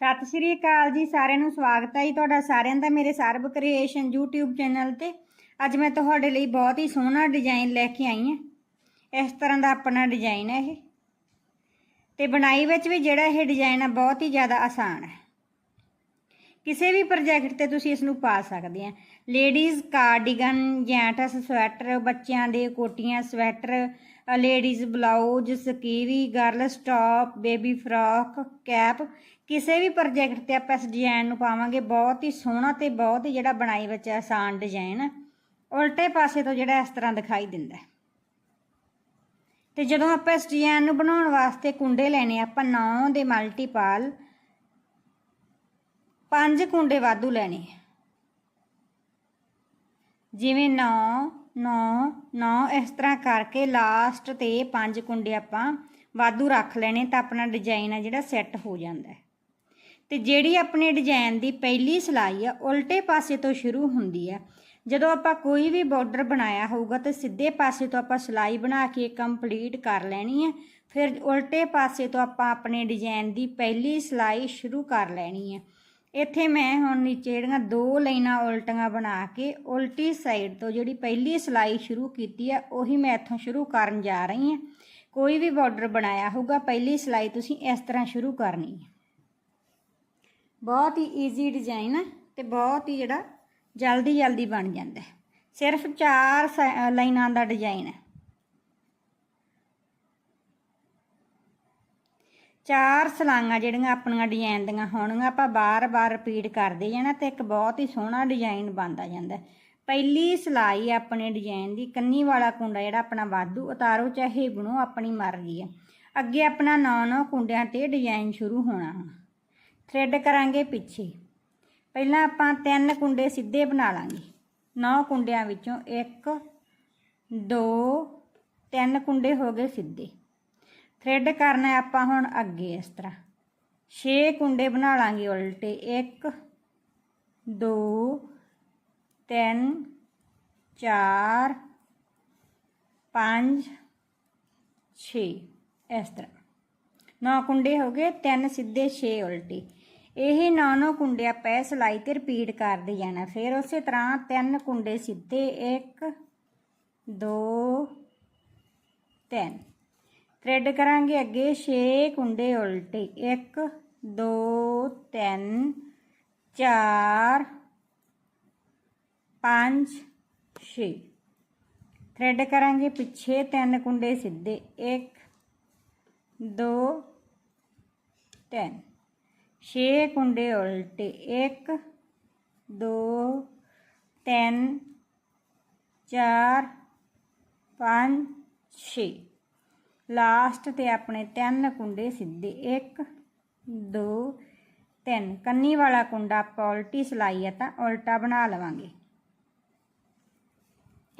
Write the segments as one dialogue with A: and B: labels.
A: ਸਤਿ ਸ਼੍ਰੀ ਅਕਾਲ ਜੀ, ਸਾਰਿਆਂ ਨੂੰ ਸਵਾਗਤ ਹੈ ਜੀ ਤੁਹਾਡਾ ਸਾਰਿਆਂ ਦਾ ਮੇਰੇ ਸਰਬ ਕ੍ਰੀਏਸ਼ਨ YouTube ਚੈਨਲ ਤੇ। ਅੱਜ ਮੈਂ ਤੁਹਾਡੇ ਲਈ ਬਹੁਤ ਹੀ ਸੋਹਣਾ ਡਿਜ਼ਾਈਨ ਲੈ ਕੇ ਆਈ ਹਾਂ। ਇਸ ਤਰ੍ਹਾਂ ਦਾ ਆਪਣਾ ਡਿਜ਼ਾਈਨ ਹੈ ਇਹ। ਤੇ ਬਣਾਈ ਵਿੱਚ ਵੀ ਜਿਹੜਾ ਇਹ ਡਿਜ਼ਾਈਨ ਆ, ਬਹੁਤ ਹੀ ਜ਼ਿਆਦਾ ਆਸਾਨ ਹੈ। ਕਿਸੇ ਵੀ ਪ੍ਰੋਜੈਕਟ ਤੇ ਤੁਸੀਂ ਇਸ ਨੂੰ ਪਾ ਸਕਦੇ ਆ। ਲੇਡੀਜ਼ ਕਾਰਡੀਗਨ ਜੈਂਟਸ ਸਵੈਟਰ ਬੱਚਿਆਂ ਦੇ ਕੋਟੀਆਂ sweater ladies blouse skivvy girls top baby frock cap ਕਿਸੇ ਵੀ ਪ੍ਰੋਜੈਕਟ ਤੇ ਆਪਾਂ ਇਸ ਡਿਜ਼ਾਈਨ ਨੂੰ ਪਾਵਾਂਗੇ, ਬਹੁਤ ਹੀ ਸੋਹਣਾ ਤੇ ਬਹੁਤ ਹੀ ਜਿਹੜਾ ਬਣਾਈ ਵਿੱਚ ਆਸਾਨ ਡਿਜ਼ਾਈਨ ਉਲਟੇ ਪਾਸੇ ਤੋਂ ਜਿਹੜਾ ਇਸ ਤਰ੍ਹਾਂ ਦਿਖਾਈ ਦਿੰਦਾ ਹੈ। ਤੇ ਜਦੋਂ ਆਪਾਂ ਇਸ ਡਿਜ਼ਾਈਨ ਨੂੰ ਬਣਾਉਣ ਵਾਸਤੇ ਕੁੰਡੇ ਲੈਣੇ ਆਪਾਂ 9 ਦੇ ਮਲਟੀਪਲ ਪੰਜ ਕੁੰਡੇ ਵਾਧੂ ਲੈਣੇ ਜਿਵੇਂ 9 9 9 ਇਸ ਤਰ੍ਹਾਂ ਕਰਕੇ ਲਾਸਟ ਤੇ ਪੰਜ ਕੁੰਡੇ ਆਪਾਂ ਵਾਧੂ ਰੱਖ ਲੈਣੇ ਤਾਂ ਆਪਣਾ ਡਿਜ਼ਾਈਨ ਆ ਜਿਹੜਾ ਸੈੱਟ ਹੋ ਜਾਂਦਾ ਹੈ। ਤੇ ਜਿਹੜੀ ਆਪਣੇ ਡਿਜ਼ਾਈਨ ਦੀ ਪਹਿਲੀ ਸਿਲਾਈ ਆ, ਉਲਟੇ ਪਾਸੇ ਤੋਂ ਸ਼ੁਰੂ ਹੁੰਦੀ ਆ। ਜਦੋਂ ਆਪਾਂ ਕੋਈ ਵੀ ਬਾਰਡਰ ਬਣਾਇਆ ਹੋਊਗਾ, ਤਾਂ ਸਿੱਧੇ ਪਾਸੇ ਤੋਂ ਆਪਾਂ ਸਿਲਾਈ ਬਣਾ ਕੇ ਕੰਪਲੀਟ ਕਰ ਲੈਣੀ ਹੈ ਫਿਰ ਉਲਟੇ ਪਾਸੇ ਤੋਂ ਆਪਾਂ ਆਪਣੇ ਡਿਜ਼ਾਈਨ ਦੀ ਪਹਿਲੀ ਸਿਲਾਈ ਸ਼ੁਰੂ ਕਰ ਲੈਣੀ ਹੈ ਇੱਥੇ ਮੈਂ ਹੁਣ ਨੀਚੇ ਜਿਹੜੀਆਂ ਦੋ ਲਾਈਨਾਂ ਉਲਟੀਆਂ ਬਣਾ ਕੇ ਉਲਟੀ ਸਾਈਡ ਤੋਂ ਜਿਹੜੀ ਪਹਿਲੀ ਸਿਲਾਈ ਸ਼ੁਰੂ ਕੀਤੀ ਹੈ ਉਹੀ ਮੈਂ ਇੱਥੋਂ ਸ਼ੁਰੂ ਕਰਨ ਜਾ ਰਹੀ ਹਾਂ ਕੋਈ ਵੀ ਬਾਰਡਰ ਬਣਾਇਆ ਹੋਊਗਾ, ਪਹਿਲੀ ਸਿਲਾਈ ਤੁਸੀਂ ਇਸ ਤਰ੍ਹਾਂ ਸ਼ੁਰੂ ਕਰਨੀ ਹੈ ਬਹੁਤ ਹੀ ਈਜ਼ੀ ਡਿਜ਼ਾਈਨ ਹੈ ਤੇ ਬਹੁਤ ਹੀ ਜਿਹੜਾ ਜਲਦੀ ਜਲਦੀ ਬਣ ਜਾਂਦਾ ਹੈ। ਸਿਰਫ 4 ਲਾਈਨਾਂ ਦਾ ਡਿਜ਼ਾਈਨ ਹੈ। ਚਾਰ ਸਲਾਈਆਂ ਜਿਹੜੀਆਂ ਆਪਣੀਆਂ ਡਿਜ਼ਾਈਨ ਦੀਆਂ ਹੋਣਗੀਆਂ, ਆਪਾਂ ਬਾਰ-ਬਾਰ ਰਿਪੀਟ ਕਰਦੇ ਜਾਣਾ ਤੇ ਇੱਕ ਬਹੁਤ ਹੀ ਸੋਹਣਾ ਡਿਜ਼ਾਈਨ ਬਣਦਾ ਜਾਂਦਾ ਪਹਿਲੀ ਸਿਲਾਈ ਆਪਣੇ ਡਿਜ਼ਾਈਨ ਦੀ, ਕੰਨੀ ਵਾਲਾ ਕੁੰਡਾ ਜਿਹੜਾ ਆਪਣਾ ਵਾਧੂ ਉਤਾਰੋ, ਚਾਹੇ ਬਣੋ, ਆਪਣੀ ਮਰਜ਼ੀ ਹੈ ਅੱਗੇ ਆਪਣਾ 9-9 ਕੁੰਡਿਆਂ ਤੇ ਡਿਜ਼ਾਈਨ ਸ਼ੁਰੂ ਹੋਣਾ ਹੁਣ ਥ੍ਰੈਡ ਕਰਾਂਗੇ ਪਿੱਛੇ। ਪਹਿਲਾਂ ਆਪਾਂ ਤਿੰਨ ਕੁੰਡੇ ਸਿੱਧੇ ਬਣਾ ਲਾਂਗੇ। 9 ਕੁੰਡਿਆਂ ਵਿੱਚੋਂ 1 2 ਤਿੰਨ ਕੁੰਡੇ ਹੋ ਗਏ ਸਿੱਧੇ। ਥ੍ਰੈਡ ਕਰਨਾ ਆਪਾਂ ਹੁਣ ਅੱਗੇ ਇਸ ਤਰ੍ਹਾਂ। 6 ਕੁੰਡੇ ਬਣਾ ਲਾਂਗੇ ਉਲਟੇ। 1 2 3 4 5 6 ਇਸ ਤਰ੍ਹਾਂ। 9 ਕੁੰਡੇ ਹੋ ਗਏ, ਤਿੰਨ ਸਿੱਧੇ 6 ਉਲਟੇ। ਇਹ 9-9 ਕੁੰਡੇ ਆਪਾਂ ਸਿਲਾਈ ਤੇ ਰਿਪੀਟ ਕਰਦੇ ਜਾਣਾ ਫਿਰ ਉਸੇ ਤਰ੍ਹਾਂ ਤਿੰਨ ਕੁੰਡੇ ਸਿੱਧੇ 1 2 3 ਥ੍ਰੈਡ ਕਰਾਂਗੇ ਅੱਗੇ 6 ਕੁੰਡੇ ਉਲਟੇ 1 2 3 4 5 6 ਥ੍ਰੈਡ ਕਰਾਂਗੇ ਪਿੱਛੇ ਤਿੰਨ ਕੁੰਡੇ ਸਿੱਧੇ 1 2 3 ਛੇ ਕੁੰਡੇ ਉਲਟੇ 1 2 3 4 5 6 ਲਾਸਟ ਤੇ ਆਪਣੇ ਤਿੰਨ ਕੁੰਡੇ ਸਿੱਧੇ 1 2 3 ਕੰਨੀ ਵਾਲਾ ਕੁੰਡਾ ਆਪਾਂ ਉਲਟੀ ਸਿਲਾਈ ਆ ਤਾਂ ਉਲਟਾ ਬਣਾ ਲਵਾਂਗੇ।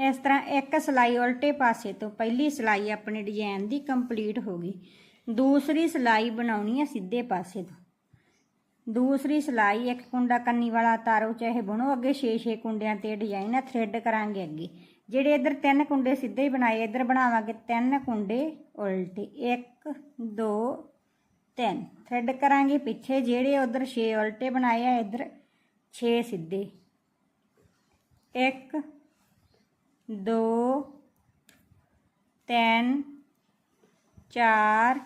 A: ਇਸ ਤਰ੍ਹਾਂ ਇੱਕ ਸਿਲਾਈ ਉਲਟੇ ਪਾਸੇ ਤੋਂ ਪਹਿਲੀ ਸਿਲਾਈ ਆਪਣੇ ਡਿਜ਼ਾਈਨ ਦੀ ਕੰਪਲੀਟ ਹੋ ਗਈ। ਦੂਸਰੀ ਸਿਲਾਈ ਬਣਾਉਣੀ ਹੈ ਸਿੱਧੇ ਪਾਸੇ ਤੋਂ। ਦੂਸਰੀ ਸਿਲਾਈ ਇੱਕ ਕੁੰਡਾ ਕੰਨੀ ਵਾਲਾ ਤਾਰੋ ਚਾਹੇ ਬਣੋ, ਅੱਗੇ 6-6 ਕੁੰਡਿਆਂ ਤੇ ਡਿਜ਼ਾਈਨ ਹੈ ਥ੍ਰੈਡ ਕਰਾਂਗੇ ਅੱਗੇ। ਜਿਹੜੇ ਇੱਧਰ ਤਿੰਨ ਕੁੰਡੇ ਸਿੱਧੇ ਹੀ ਬਣਾਏ, ਇੱਧਰ ਬਣਾਵਾਂਗੇ ਤਿੰਨ ਕੁੰਡੇ ਉਲਟੇ 1 2 3 ਥ੍ਰੈਡ ਕਰਾਂਗੇ ਪਿੱਛੇ, ਜਿਹੜੇ ਉਧਰ 6 ਉਲਟੇ ਬਣਾਏ ਆ, ਇੱਧਰ 6 ਸਿੱਧੇ। 1 2 3 4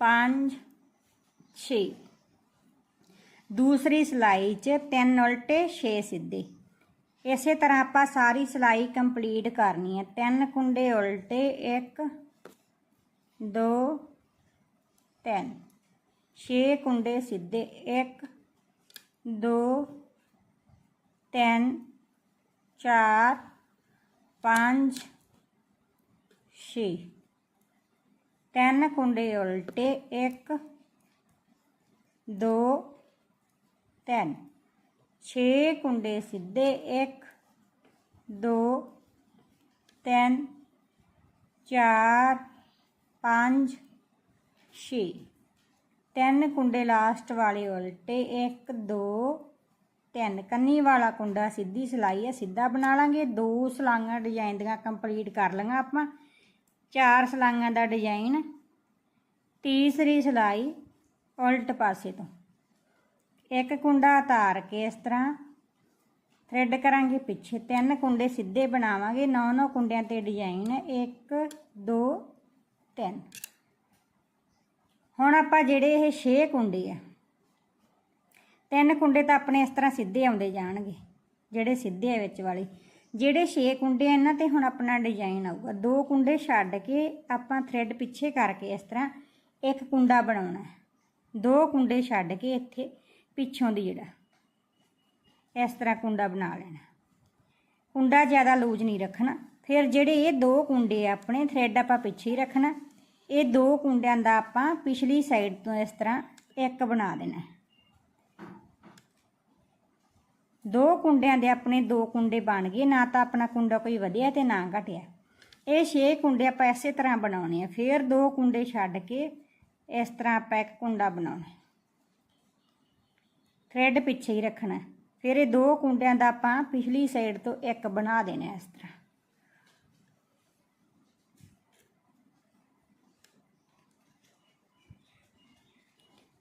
A: 5 6 ਦੂਸਰੀ ਸਿਲਾਈ 'ਚ ਤਿੰਨ ਉਲਟੇ 6 ਸਿੱਧੇ। ਇਸੇ ਤਰ੍ਹਾਂ ਆਪਾਂ ਸਾਰੀ ਸਿਲਾਈ ਕੰਪਲੀਟ ਕਰਨੀ ਹੈ। ਤਿੰਨ ਕੁੰਡੇ ਉਲਟੇ 1 2 3 6 ਕੁੰਡੇ ਸਿੱਧੇ 1 2 3 4 5 6 ਤਿੰਨ ਕੁੰਡੇ ਉਲਟੇ 1 2 3 6 ਕੁੰਡੇ ਸਿੱਧੇ 1 2 3 4 5 6 ਤਿੰਨ ਕੁੰਡੇ ਲਾਸਟ ਵਾਲੇ ਉਲਟੇ 1 2 3 ਕੰਨੀ ਵਾਲਾ ਕੁੰਡਾ ਸਿੱਧੀ ਸਿਲਾਈ ਹੈ ਸਿੱਧਾ ਬਣਾ ਲਾਂਗੇ। ਦੋ ਸਲਾਈਆਂ ਡਿਜ਼ਾਈਨ ਦੀਆਂ ਕੰਪਲੀਟ ਕਰ ਲਾਂਗਾ ਆਪਾਂ। ਚਾਰ ਸਲਾਈਆਂ ਦਾ ਡਿਜ਼ਾਈਨ, ਤੀਸਰੀ ਸਿਲਾਈ ਉਲਟ ਪਾਸੇ ਤੋਂ। ਇੱਕ ਕੁੰਡਾ ਉਤਾਰ ਕੇ ਇਸ ਤਰ੍ਹਾਂ ਥ੍ਰੈਡ ਕਰਾਂਗੇ ਪਿੱਛੇ, ਤਿੰਨ ਕੁੰਡੇ ਸਿੱਧੇ ਬਣਾਵਾਂਗੇ, ਨੌ ਨੌ ਕੁੰਡਿਆਂ ਤੇ ਡਿਜ਼ਾਈਨ 1 2 3 ਹੁਣ ਆਪਾਂ ਜਿਹੜੇ ਇਹ 6 ਕੁੰਡੇ ਆ, ਤਿੰਨ ਕੁੰਡੇ ਤਾਂ ਆਪਣੇ ਇਸ ਤਰ੍ਹਾਂ ਸਿੱਧੇ ਆਉਂਦੇ ਜਾਣਗੇ, ਜਿਹੜੇ ਸਿੱਧੇ ਆ ਵਿੱਚ ਵਾਲੇ। ਜਿਹੜੇ 6 ਕੁੰਡੇ ਆ, ਇਹਨਾਂ ਤੇ ਹੁਣ ਆਪਣਾ ਡਿਜ਼ਾਈਨ ਆਊਗਾ। ਦੋ ਕੁੰਡੇ ਛੱਡ ਕੇ ਆਪਾਂ ਥ੍ਰੈਡ ਪਿੱਛੇ ਕਰਕੇ ਇਸ ਤਰ੍ਹਾਂ ਇੱਕ ਕੁੰਡਾ ਬਣਾਉਣਾ ਦੋ ਕੁੰਡੇ ਛੱਡ ਕੇ ਇੱਥੇ ਪਿੱਛੋਂ ਦੀ ਜਿਹੜਾ। ਇਸ ਤਰ੍ਹਾਂ ਕੁੰਡਾ ਬਣਾ ਲੈਣਾ। ਕੁੰਡਾ ਜ਼ਿਆਦਾ ਲੂਜ਼ ਨਹੀਂ ਰੱਖਣਾ। ਫਿਰ ਜਿਹੜੇ ਇਹ ਦੋ ਕੁੰਡੇ ਆ, ਆਪਣੇ ਥ੍ਰੈਡ ਆਪਾਂ ਪਿੱਛੇ ਹੀ ਰੱਖਣਾ। ਇਹ ਦੋ ਕੁੰਡਿਆਂ ਦਾ ਆਪਾਂ ਪਿਛਲੀ ਸਾਈਡ ਤੋਂ ਇਸ ਤਰ੍ਹਾਂ ਇੱਕ ਬਣਾ ਦੇਣਾ। ਦੋ ਕੁੰਡਿਆਂ ਦੇ ਆਪਣੇ ਦੋ ਕੁੰਡੇ ਬਣ ਗਏ। ਨਾ ਤਾਂ ਆਪਣਾ ਕੁੰਡਾ ਕੋਈ ਵਧਿਆ ਤੇ ਨਾ ਘਟਿਆ। ਇਹ ਛੇ ਕੁੰਡੇ ਆਪਾਂ ਇਸੇ ਤਰ੍ਹਾਂ ਬਣਾਉਣੇ ਆ। ਫਿਰ ਦੋ ਕੁੰਡੇ ਛੱਡ ਕੇ ਇਸ ਤਰ੍ਹਾਂ ਆਪਾਂ ਇੱਕ ਕੁੰਡਾ ਬਣਾਉਣਾ। ਥ੍ਰੈਡ ਪਿੱਛੇ ਹੀ ਰੱਖਣਾ। ਫਿਰ ਇਹ ਦੋ ਕੁੰਡਿਆਂ ਦਾ ਆਪਾਂ ਪਿਛਲੀ ਸਾਈਡ ਤੋਂ ਇੱਕ ਬਣਾ ਦੇਣਾ ਇਸ ਤਰ੍ਹਾਂ।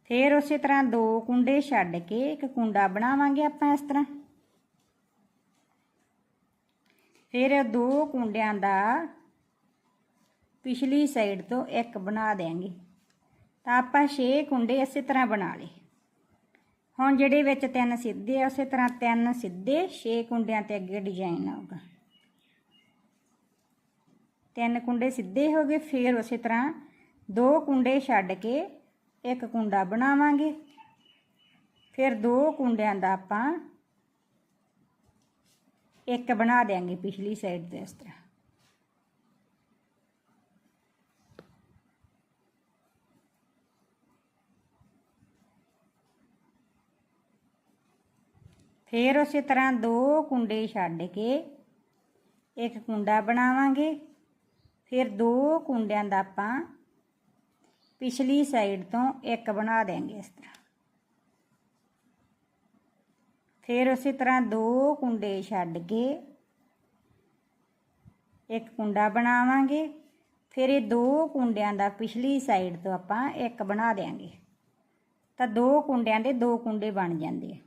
A: ਫਿਰ ਉਸੇ ਤਰ੍ਹਾਂ ਦੋ ਕੁੰਡੇ ਛੱਡ ਕੇ ਇੱਕ ਕੁੰਡਾ ਬਣਾਵਾਂਗੇ ਆਪਾਂ ਇਸ ਤਰ੍ਹਾਂ। ਫਿਰ ਦੋ ਕੁੰਡਿਆਂ ਦਾ ਪਿਛਲੀ ਸਾਈਡ ਤੋਂ ਇੱਕ ਬਣਾ ਦੇਾਂਗੇ ਤਾਂ ਆਪਾਂ 6 ਕੁੰਡੇ ਇਸੇ ਤਰ੍ਹਾਂ ਬਣਾ ਲਏ। ਹੁਣ ਜਿਹੜੇ ਵਿੱਚ ਤਿੰਨ ਸਿੱਧੇ ਆ, ਉਸੇ ਤਰ੍ਹਾਂ ਤਿੰਨ ਸਿੱਧੇ 6 ਕੁੰਡਿਆਂ ਤੇ ਅੱਗੇ ਡਿਜ਼ਾਈਨ ਆਊਗਾ। ਤਿੰਨ ਕੁੰਡੇ ਸਿੱਧੇ ਹੋ ਗਏ, ਫਿਰ ਉਸੇ ਤਰ੍ਹਾਂ ਦੋ ਕੁੰਡੇ ਛੱਡ ਕੇ ਇੱਕ ਕੁੰਡਾ ਬਣਾਵਾਂਗੇ। ਫਿਰ ਦੋ ਕੁੰਡਿਆਂ ਦਾ ਆਪਾਂ ਇੱਕ ਬਣਾ ਦੇਾਂਗੇ ਪਿਛਲੀ ਸਾਈਡ ਤੇ ਇਸ ਤਰ੍ਹਾਂ। ਫਿਰ ਉਸੇ ਤਰ੍ਹਾਂ ਦੋ ਕੁੰਡੇ ਛੱਡ ਕੇ ਇੱਕ ਕੁੰਡਾ ਬਣਾਵਾਂਗੇ। ਫਿਰ ਦੋ ਕੁੰਡਿਆਂ ਦਾ ਆਪਾਂ ਪਿਛਲੀ ਸਾਈਡ ਤੋਂ ਇੱਕ ਬਣਾ ਦੇਾਂਗੇ ਇਸ ਤਰ੍ਹਾਂ। ਫਿਰ ਉਸੇ ਤਰ੍ਹਾਂ ਦੋ ਕੁੰਡੇ ਛੱਡ ਕੇ ਇੱਕ ਕੁੰਡਾ ਬਣਾਵਾਂਗੇ। ਫਿਰ ਇਹ ਦੋ ਕੁੰਡਿਆਂ ਦਾ ਪਿਛਲੀ ਸਾਈਡ ਤੋਂ ਆਪਾਂ ਇੱਕ ਬਣਾ ਦੇਾਂਗੇ ਤਾਂ ਦੋ ਕੁੰਡਿਆਂ ਦੇ ਦੋ ਕੁੰਡੇ ਬਣ ਜਾਂਦੇ ਆ।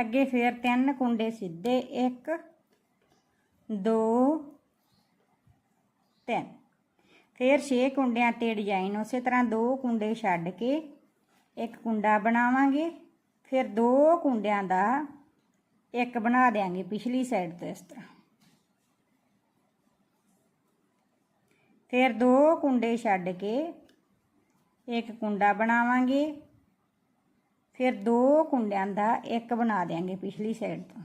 A: ਅੱਗੇ ਫਿਰ ਤਿੰਨ ਕੁੰਡੇ ਸਿੱਧੇ 1 2 3 ਫਿਰ 6 ਕੁੰਡਿਆਂ ਤੇ ਡਿਜ਼ਾਈਨ ਉਸੇ ਤਰ੍ਹਾਂ ਦੋ ਕੁੰਡੇ ਛੱਡ ਕੇ ਇੱਕ ਕੁੰਡਾ ਬਣਾਵਾਂਗੇ। ਫਿਰ ਦੋ ਕੁੰਡਿਆਂ ਦਾ ਇੱਕ ਬਣਾ ਦੇਾਂਗੇ ਪਿਛਲੀ ਸਾਈਡ ਤੋਂ ਇਸ ਤਰ੍ਹਾਂ। ਫਿਰ ਦੋ ਕੁੰਡੇ ਛੱਡ ਕੇ ਇੱਕ ਕੁੰਡਾ ਬਣਾਵਾਂਗੇ। ਫਿਰ ਦੋ ਕੁੰਡਿਆਂ ਦਾ ਇੱਕ ਬਣਾ ਦੇਾਂਗੇ ਪਿਛਲੀ ਸਾਈਡ ਤੋਂ।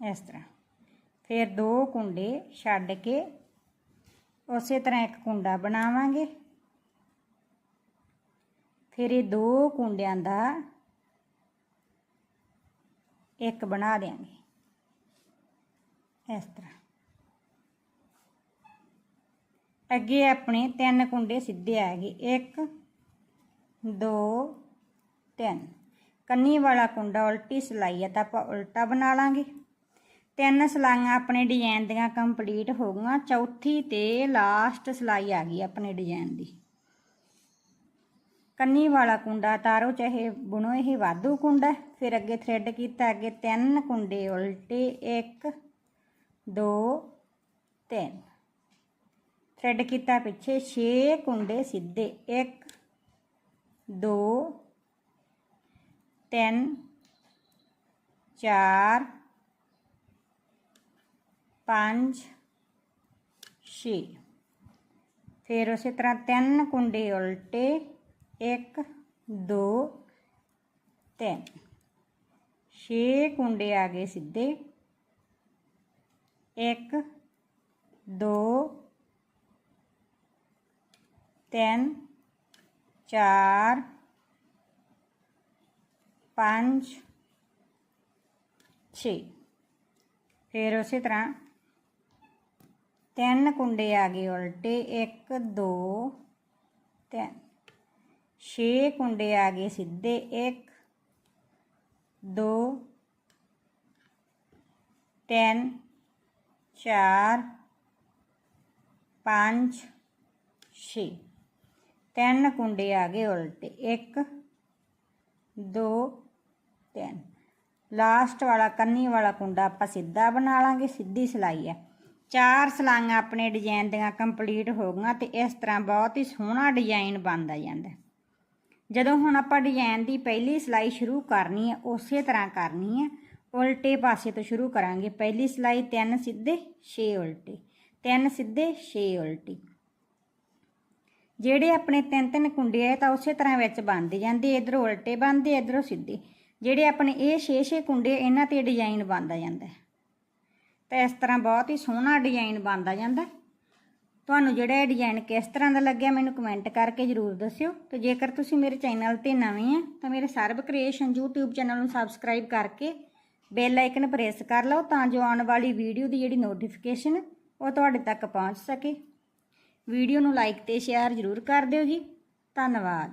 A: ਇਸ ਤਰ੍ਹਾਂ। ਫਿਰ ਦੋ ਕੁੰਡੇ ਛੱਡ ਕੇ ਉਸੇ ਤਰ੍ਹਾਂ ਇੱਕ ਕੁੰਡਾ ਬਣਾਵਾਂਗੇ। ਫਿਰ ਇਹ ਦੋ ਕੁੰਡਿਆਂ ਦਾ ਇੱਕ ਬਣਾ ਦੇਾਂਗੇ ਇਸ ਤਰ੍ਹਾਂ। ਅੱਗੇ ਆਪਣੇ ਤਿੰਨ ਕੁੰਡੇ ਸਿੱਧੇ ਆ ਗਏ। 1 2 3 ਕੰਨੀ ਵਾਲਾ ਕੁੰਡਾ ਉਲਟੀ ਸਲਾਈ ਹੈ ਤਾਂ ਆਪਾਂ ਉਲਟਾ ਬਣਾ ਲਾਂਗੇ। ਤਿੰਨ ਸਲਾਈਆਂ ਆਪਣੇ ਡਿਜ਼ਾਈਨ ਦੀਆਂ ਕੰਪਲੀਟ ਹੋ ਗਈਆਂ। ਚੌਥੀ ਤੇ ਲਾਸਟ ਸਲਾਈ ਆ ਗਈ ਆਪਣੇ ਡਿਜ਼ਾਈਨ ਦੀ। ਕੰਨੀ ਵਾਲਾ ਕੁੰਡਾ ਤਾਰੋ ਚਾਹੇ ਬੁਣੋ, ਇਹ ਵਾਧੂ ਕੁੰਡਾ ਫਿਰ ਅੱਗੇ ਥ੍ਰੈਡ ਕੀਤਾ, ਅੱਗੇ ਤਿੰਨ ਕੁੰਡੇ ਉਲਟੇ 1 2 3 ਥਰੈਡ ਕੀਤਾ ਪਿੱਛੇ 6 ਕੁੰਡੇ ਸਿੱਧੇ। 1 2 3 4 5 6 ਫਿਰ ਉਸੇ ਤਰ੍ਹਾਂ ਤਿੰਨ ਕੁੰਡੇ ਉਲਟੇ। 1 2 3 6 ਕੁੰਡੇ ਆ ਗਏ ਸਿੱਧੇ। 1 2 3 4 5 6 ਫਿਰ ਉਸੇ ਤਰ੍ਹਾਂ ਤਿੰਨ ਕੁੰਡੇ ਆ ਗਏ ਉਲਟੇ 1 2 3 6 ਕੁੰਡੇ ਆ ਗਏ ਸਿੱਧੇ 1 2 3 4 5 6 ਤਿੰਨ ਕੁੰਡੇ ਆ ਗਏ ਉਲਟੇ। 1 2 3 ਲਾਸਟ ਵਾਲਾ, ਕੰਨੀ ਵਾਲਾ ਕੁੰਡਾ ਆਪਾਂ ਸਿੱਧਾ ਬਣਾ ਲਾਂਗੇ, ਸਿੱਧੀ ਸਿਲਾਈ ਹੈ ਚਾਰ ਸਲਾਈਆਂ ਆਪਣੇ ਡਿਜ਼ਾਈਨ ਦੀਆਂ ਕੰਪਲੀਟ ਹੋ ਗਈਆਂ ਤੇ ਇਸ ਤਰ੍ਹਾਂ ਬਹੁਤ ਹੀ ਸੋਹਣਾ ਡਿਜ਼ਾਈਨ ਬਣਦਾ ਜਾਂਦਾ। ਜਦੋਂ ਹੁਣ ਆਪਾਂ ਡਿਜ਼ਾਈਨ ਦੀ ਪਹਿਲੀ ਸਿਲਾਈ ਸ਼ੁਰੂ ਕਰਨੀ ਹੈ ਉਸੇ ਤਰ੍ਹਾਂ ਕਰਨੀ ਹੈ ਉਲਟੇ ਪਾਸੇ ਤੋਂ ਸ਼ੁਰੂ ਕਰਾਂਗੇ। ਪਹਿਲੀ ਸਿਲਾਈ ਤਿੰਨ ਸਿੱਧੇ 6 ਉਲਟੇ। ਤਿੰਨ ਸਿੱਧੇ 6 ਉਲਟੀ। ਜਿਹੜੇ ਆਪਣੇ ਤਿੰਨ ਤਿੰਨ ਕੁੰਡੇ ਆ ਤਾਂ ਉਸੇ ਤਰ੍ਹਾਂ ਵਿੱਚ ਬਣਦੇ ਜਾਂਦੇ। ਇਧਰੋਂ ਉਲਟੇ ਬਣਦੇ, ਇਧਰੋਂ ਸਿੱਧੇ। ਜਿਹੜੇ ਆਪਣੇ ਇਹ 6-6 ਕੁੰਡੇ, ਇਹਨਾਂ ਤੇ ਡਿਜ਼ਾਈਨ ਬਣਦਾ ਜਾਂਦਾ ਤਾਂ ਇਸ ਤਰ੍ਹਾਂ ਬਹੁਤ ਹੀ ਸੋਹਣਾ ਡਿਜ਼ਾਈਨ ਬਣਦਾ ਜਾਂਦਾ ਤੁਹਾਨੂੰ ਜਿਹੜਾ ਇਹ ਡਿਜ਼ਾਈਨ ਕਿਸ ਤਰ੍ਹਾਂ ਦਾ ਲੱਗਿਆ, ਮੈਨੂੰ ਕਮੈਂਟ ਕਰਕੇ ਜਰੂਰ ਦੱਸਿਓ। ਤੇ ਜੇਕਰ ਤੁਸੀਂ ਮੇਰੇ ਚੈਨਲ ਤੇ ਨਵੇਂ ਆ, ਤਾਂ ਮੇਰੇ ਸਰਬ ਕ੍ਰੀਏਸ਼ਨ YouTube ਚੈਨਲ ਨੂੰ ਸਬਸਕ੍ਰਾਈਬ ਕਰਕੇ ਬੈਲ ਆਈਕਨ ਪ੍ਰੈਸ ਕਰ ਲਓ ਤਾਂ ਜੋ ਆਉਣ ਵਾਲੀ ਵੀਡੀਓ ਦੀ ਜਿਹੜੀ ਨੋਟੀਫਿਕੇਸ਼ਨ ਉਹ ਤੁਹਾਡੇ ਤੱਕ ਪਹੁੰਚ ਸਕੇ। ਵੀਡੀਓ ਨੂੰ ਲਾਈਕ ਤੇ ਸ਼ੇਅਰ ਜਰੂਰ ਕਰ ਦਿਓ ਜੀ। ਧੰਨਵਾਦ।